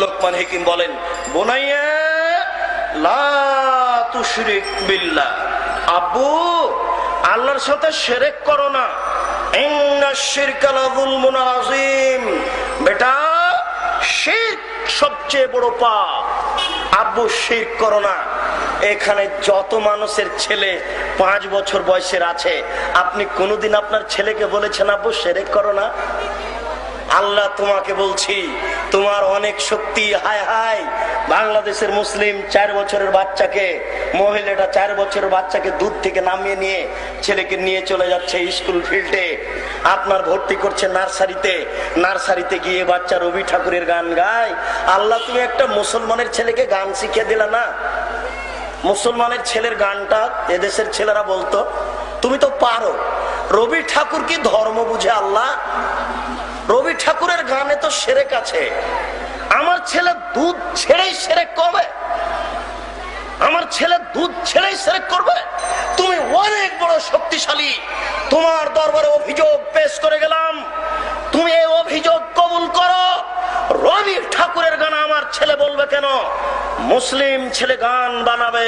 লোকমান হিকিম বলেন, বোনাইয়া লা তুশরিক বিল্লাহ। আব্বু, আল্লাহর সাথে সেরেক করো না। বেটা শিরক সবচেয়ে বড় পাপ। আব্বু শিরক করো না। এখানে যত মানুষের ছেলে পাঁচ বছর বয়সের আছে, আপনি কোনোদিন আপনার ছেলেকে বলেছেন, আব্বু, সেরেক করো না। আল্লাহ তোমাকে বলছি তোমার অনেক শক্তি, হায় হায়। বাংলাদেশের মুসলিম চার বছরের বাচ্চাকে, মহিলাটা চার বছরের বাচ্চাকে দুধ থেকে নামিয়ে নিয়ে ছেলেকে নিয়ে চলে যাচ্ছে স্কুল ফিল্ডে। আপনার ভর্তি করছে নার্সারিতে। নার্সারিতে গিয়ে বাচ্চা রবি ঠাকুরের গান গায়। আল্লাহ, তুমি একটা মুসলমানের ছেলেকে গান শিখিয়ে দিলা না? মুসলমানের ছেলের গানটা এদেশের ছেলেরা বলতো, তুমি তো পারো। রবি ঠাকুর কি ধর্ম বুঝে আল্লাহ? রবি ঠাকুরের গানে তো সেরেক আছে আমার ছেলে দুধ ছেড়েই সেরেক করবে। আমার ছেলে দুধ ছেড়েই সেরেক করবে। তুমি অনেক বড় শক্তিশালী। তোমার দরবারে অভিযোগ পেশ করে গেলাম। তুমি এই অভিযোগ কবুল করো। রবি ঠাকুরের গান আমার ছেলে বলবে কেন? মুসলিম ছেলে গান বানাবে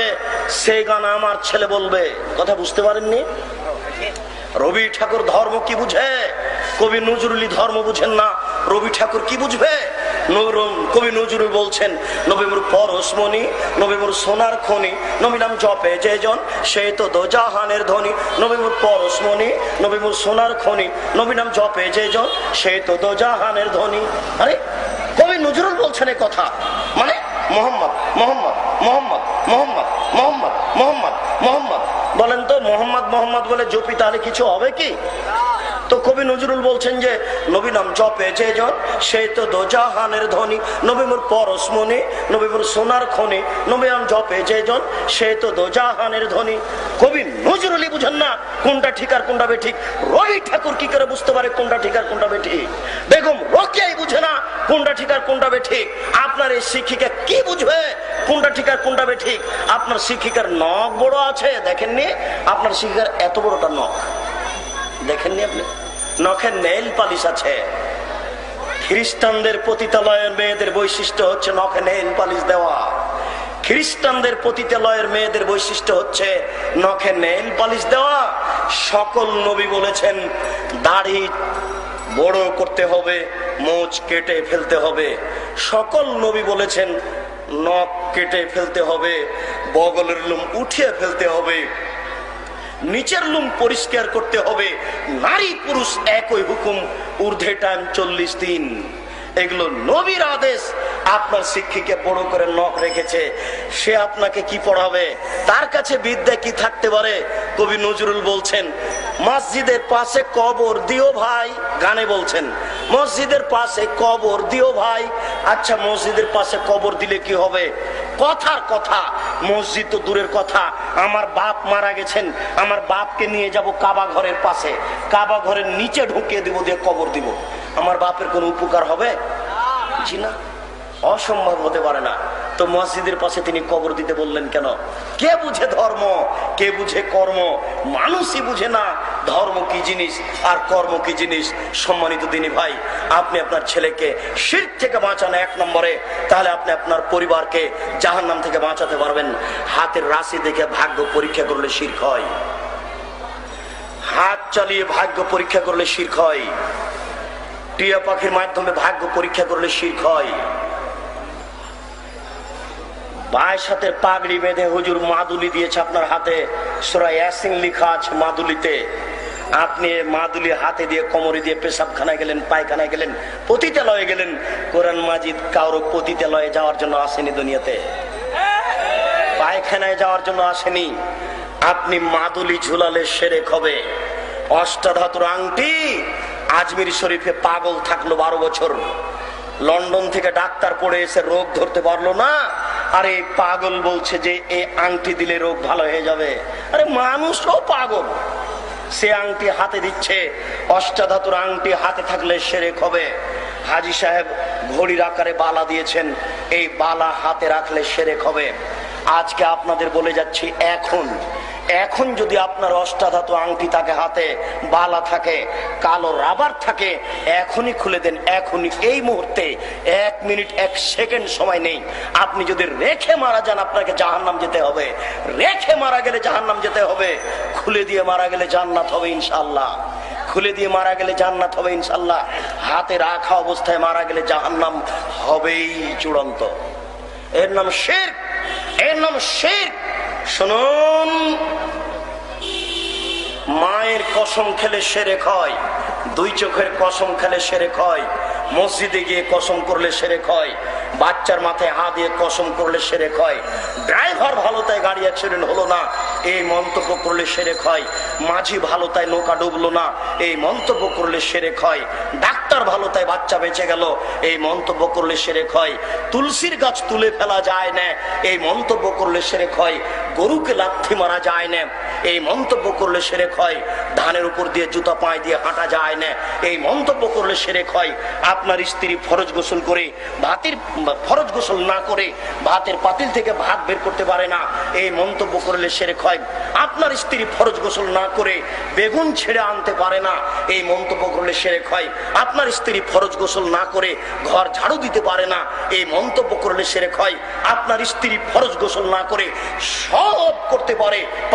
সেই গান আমার ছেলে বলবে। কথা বুঝতে পারেননি? রবি ঠাকুর ধর্ম কি বুঝে? কবি নজরুলি ধর্ম বুঝেন না। রবি ঠাকুর কি বুঝবে? কবি নজরুল বলছেন, নবীমুর পরশমণি নবীমুর সোনার খনি নবী নাম জপে যে জন সেই তো দোজাহানের ধ্বনি নবীমুর পরশমণি নবীমুর সোনার খনি নবী নাম জপে যে জন সেই তো দোজাহানের ধ্বনি আরে, কবি নজরুল বলছেন এই কথা। মানে মোহাম্মদ মোহাম্মদ মোহাম্মদ মোহাম্মদ মোহাম্মদ মোহাম্মদ মোহাম্মদ। বলেন তো, মোহাম্মদ মোহাম্মদ বলে জপি তাহলে কিছু হবে কি? কবি নজরুল বলছেন যে, নবী নাম জপে যে জন সেই তো দোজাহানের ধ্বনি নবীমুর পরশমণি নবীমুর সোনার খনি। নবী নাম জপে যে জন সেই তো দোজাহানের ধ্বনি কবি নজরুলই বুঝেন না কোনটা ঠিক আর কোনটা বেঠিক। রবি ঠাকুর কি করে বুঝতে পারে কোনটা ঠিক আর কোনটা বেঠিক? বেগম রকিয়াই বুঝে না কোনটা ঠিক আর কোনটা বেঠিক। আপনার এই শিক্ষিকা কি বুঝবে কোনটা ঠিক আর কোনটা বেঠিক? আপনার শিক্ষিকার নখ বড় আছে, দেখেননি? আপনার শিক্ষিকার এত বড়টা নখ। দেখেননি আপনি? নখের নেইল পালিশ আছে। খ্রিস্টানদের পতিতালয়ের মেয়েদের বৈশিষ্ট্য হচ্ছে নখে নেইল পালিশ দেওয়া। খ্রিস্টানদের পতিতালয়ের মেয়েদের বৈশিষ্ট্য হচ্ছে নখে নেইল পালিশ দেওয়া। সকল নবী বলেছেন, দাড়ি বড় করতে হবে, মোচ কেটে ফেলতে হবে। সকল নবী বলেছেন, নখ কেটে ফেলতে হবে, বগলের লোম উঠিয়ে ফেলতে হবে। নিচের লুম পরিষ্কার করতে হবে। নারী পুরুষ একই হুকুম, ঊর্ধ্বে টাইম চল্লিশ দিন। এগুলো নবীর আদেশ। আপনার শিক্ষিকে বড় করে নখ রেখেছে। সে আপনাকে কি পড়াবে? তার কাছে বিদ্যা কি থাকতে পারে? কবি নজরুল বলছেন, মসজিদের পাশে কবর দিও ভাই গানে বলছেন। মসজিদের পাশে কবর দিও ভাই আচ্ছা মসজিদের পাশে কবর দিলে কি হবে? কথার কথা, মসজিদ তো দূরের কথা। আমার বাপ মারা গেছেন, আমার বাপকে নিয়ে যাব কাবা ঘরের পাশে। কাবা ঘরের নিচে ঢুকিয়ে দিব, দিয়ে কবর দিব। আমার বাপের কোনো উপকার হবে? না। অসম্ভব হতে পারে না। তো মসজিদের পাশে তিনি কবর দিতে বললেন কেন? কে বুঝে ধর্ম? কে বুঝে কর্ম? মানুষই বুঝে না। ধর্ম কি জিনিস আর কর্ম কি জিনিস? সম্মানিত দিনী ভাই, আপনি আপনার ছেলেকে শির থেকে বাঁচান এক নম্বরে। তাহলে আপনি আপনার পরিবারকে জাহান্নাম থেকে বাঁচাতে পারবেন। হাতের রাশি দেখে ভাগ্য পরীক্ষা করলে শির্ক হয় হাত চালিয়ে ভাগ্য পরীক্ষা করলে শির্ক হয় টিয়া পাখির মাধ্যমে ভাগ্য পরীক্ষা করলে শির্ক হয় বায়ের সাথে পাগড়ি বেঁধে হুজুর মাদুলি দিয়েছে আপনার হাতে। সোরা লিখা আছে মাদুলিতে। আপনি মাদুলি হাতে দিয়ে কোমরে দিয়ে পেশাবখানায় গেলেন, পায়খানায় গেলেন, পতিতালয়ে গেলেন। কোরআন মাজিদ কারও পতিতালয়ে যাওয়ার জন্য আসেনি দুনিয়াতে। পায়খানায় যাওয়ার জন্য আসেনি। আপনি মাদুলি ঝুলালে সেরে হবে। অষ্টাধাতুর আংটি আজমির শরীফে পাগল থাকল বারো বছর। লন্ডন থেকে ডাক্তার পড়ে এসে রোগ ধরতে পারল না। আরে পাগল বলছে যে এই আংটি দিলে রোগ ভালো হয়ে যাবে। আরে মানুষও পাগল। সে আংটি হাতে দিচ্ছে, অষ্টাধাতুর আংটি হাতে থাকলে সেরে হবে। হাজি সাহেব ঘড়ির আকারে বালা দিয়েছেন, এই বালা হাতে রাখলে সেরে হবে। আজকে আপনাদের বলে যাচ্ছি, এখন এখন যদি আপনার অষ্টাধাতু আংটি থাকে হাতে, বালা থাকে, কালো রাবার থাকে, এখনই খুলে দেন, এখনই এই মুহূর্তে এক মিনিট, এক সেকেন্ড সময় নেই। আপনি যদি রেখে মারা যান, আপনাকে জাহান্নাম যেতে হবে। রেখে মারা গেলে জাহান্নাম যেতে হবে। খুলে দিয়ে মারা গেলে জান্নাত হবে ইনশাল্লাহ খুলে দিয়ে মারা গেলে জান্নাত হবে ইনশাল্লাহ হাতে রাখা অবস্থায় মারা গেলে জাহান্নাম হবেই চূড়ান্ত। এর নাম শের এর নাম শের শুনুন। মায়ের কসম খেলে সেরে হয় দুই চোখের কসম খেলে সেরে হয় মসজিদে গিয়ে কসম করলে সেরে হয় বাচ্চার মাথায় হাত দিয়ে কসম করলে সেরে হয় ড্রাইভার ভালো তাই গাড়ি অ্যাক্সিডেন্ট হলো না, এই মন্তব্য করলে সেরে হয় মাঝি ভালো তাই নৌকা ডুবলো না, এই মন্তব্য করলে সেরে হয় ডাক্তার ভালো তাই বাচ্চা বেঁচে গেল, এই মন্তব্য করলে সেরে হয় তুলসীর গাছ তুলে ফেলা যায় না, এই মন্তব্য করলে সেরে হয় গরুকে লাথি মারা যায় না। এই মন্তব্য করলে সেরে হয়, ধানের উপর দিয়ে জুতা পায়ে দিয়ে হাঁটা যায় না। এই মন্তব্য করলে সেরে হয়, আপনার স্ত্রী ফরজ গোসল করে, ভাতের, ফরজ গোসল না করে, ভাতের পাতিল থেকে ভাত বের করতে পারে না। এই মন্তব্য করলে সেরে হয়, আপনার স্ত্রী ফরজ গোসল না করে বেগুন ছেড়ে আনতে পারে না। এই মন্তব্য করলে সেরে হয়, আপনার স্ত্রী ফরজ গোসল না করে ঘর ঝাড়ু দিতে পারে না। এই মন্তব্য করলে সেরে হয়, আপনার স্ত্রী ফরজ গোসল না করে সব করতে পারে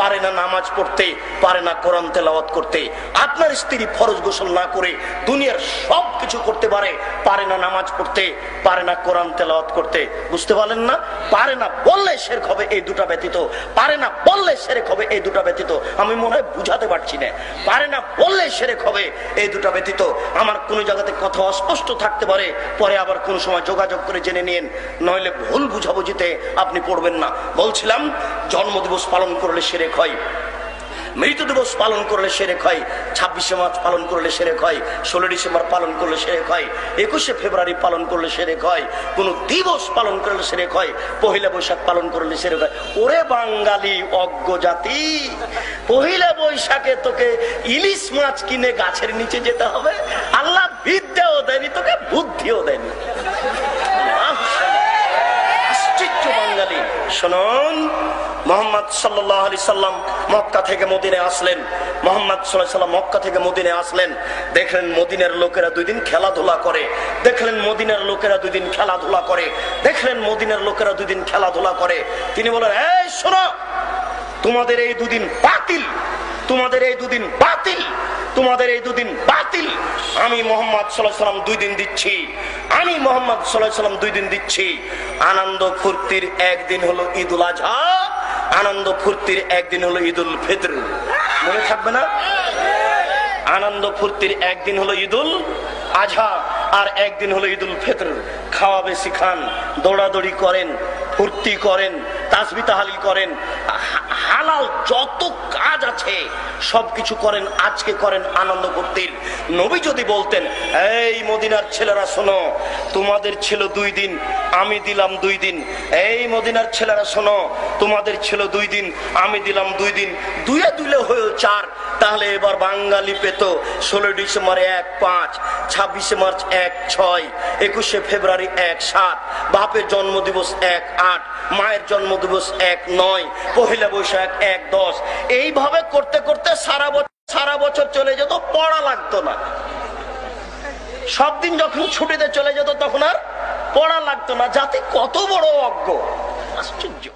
পারে না নামাজ পড়তে, পারে না কোরআন তেলাওয়াত করতে। আপনার স্ত্রী ফরজ গোসল না করে দুনিয়ার সব কিছু করতে পারে পারে না নামাজ পড়তে, পারে না কোরআন তেলাওয়াত করতে। বুঝতে পারলেন না? পারে না বললে শেরক হবে এই দুটা ব্যতীত। পারে না বললে সেরেক হবে এই দুটা ব্যতীত। আমি মনে হয় বুঝাতে পারছি না। পারে না বললে সেরেক হবে এই দুটা ব্যতীত। আমার কোনো জায়গাতে কথা অস্পষ্ট থাকতে পারে, পরে আবার কোন সময় যোগাযোগ করে জেনে নিন নইলে ভুল বুঝাবুঝিতে আপনি পড়বেন না। বলছিলাম, জন্মদিবস পালন করলে সেরেক হয়। মৃত্যু দিবস পালন করলে সেরেক হয়, ছাব্বিশে মার্চ পালন করলে সেরেক হয়, ষোলো ডিসেম্বর পালন করলে সেরেক হয়, একুশে ফেব্রুয়ারি পালন করলে সেরেক হয়, কোন দিবস পালন করলে সেরেক হয়, পহিলা বৈশাখ পালন করলে সেরেক হয়। ওরে বাঙালি অজ্ঞ জাতি পহিলা বৈশাখে তোকে ইলিশ মাছ কিনে গাছের নিচে যেতে হবে, আল্লাহ বিদ্যাও দেয়নি, তোকে বুদ্ধিও দেয়নি। বাঙালি শুনুন, মোহাম্মদ সাল্লাহ আলি সাল্লাম মক্কা থেকে মদিনে আসলেন। মোহাম্মদ সাল্লাম মক্কা থেকে মদিনে আসলেন। দেখলেন মদিনের লোকেরা দুই দিন খেলাধুলা করে। দেখলেন মদিনের লোকেরা দুই দিন খেলাধুলা করে। দেখলেন মদিনের লোকেরা দুই দিন খেলাধুলা করে। তিনি বলেন এই শোনো, তোমাদের এই দুদিন বাতিল। তোমাদের এই দুদিন বাতিল। তোমাদের এই দুদিন বাতিল। আমি মোহাম্মদ সাল্লাম দুই দিন দিচ্ছি। আমি মোহাম্মদ সাল্লাম দুই দিন দিচ্ছি। আনন্দ ফুর্তির একদিন হলো ঈদুল আজহা আনন্দ ফুর্তির একদিন হলো ঈদুল ফিতর। মনে থাকবে না? আনন্দ ফুর্তির একদিন হলো ঈদুল আজহা আর একদিন হলো ঈদুল ফিতর। খাওয়া বেশি খান দৌড়াদৌড়ি করেন, ফুর্তি করেন, তাসবি তাহালি করেন। হালাল যত কাজ আছে, সবকিছু করেন, আজকে করেন, আনন্দ ফুর্তির নবী যদি বলতেন, এই মদিনার ছেলেরা শোনো, তোমাদের ছিল দুই দিন, আমি দিলাম দুই দিন। এই মদিনার ছেলেরা শোনো, তোমাদের ছিল দুই দিন, আমি দিলাম দুই দিন। দুয়ে দুলে হয়েও চার, তাহলে এবার বাঙালি পেত ষোলো ডিসেম্বর এক পাঁচ, ছাব্বিশে মার্চ এক ছয়, একুশে ফেব্রুয়ারি এক সাত, বাপের জন্মদিবস এক আট মায়ের জন্ম দিবস এক নয়, পহিলা বৈশাখ এক দশ। এইভাবে করতে করতে সারা বছর সারা বছর চলে যেত, পড়া লাগতো না। সব দিন যখন ছুটিতে চলে যেত, তখন আর পড়া লাগতো না। জাতি কত বড় অজ্ঞ। আশ্চর্য।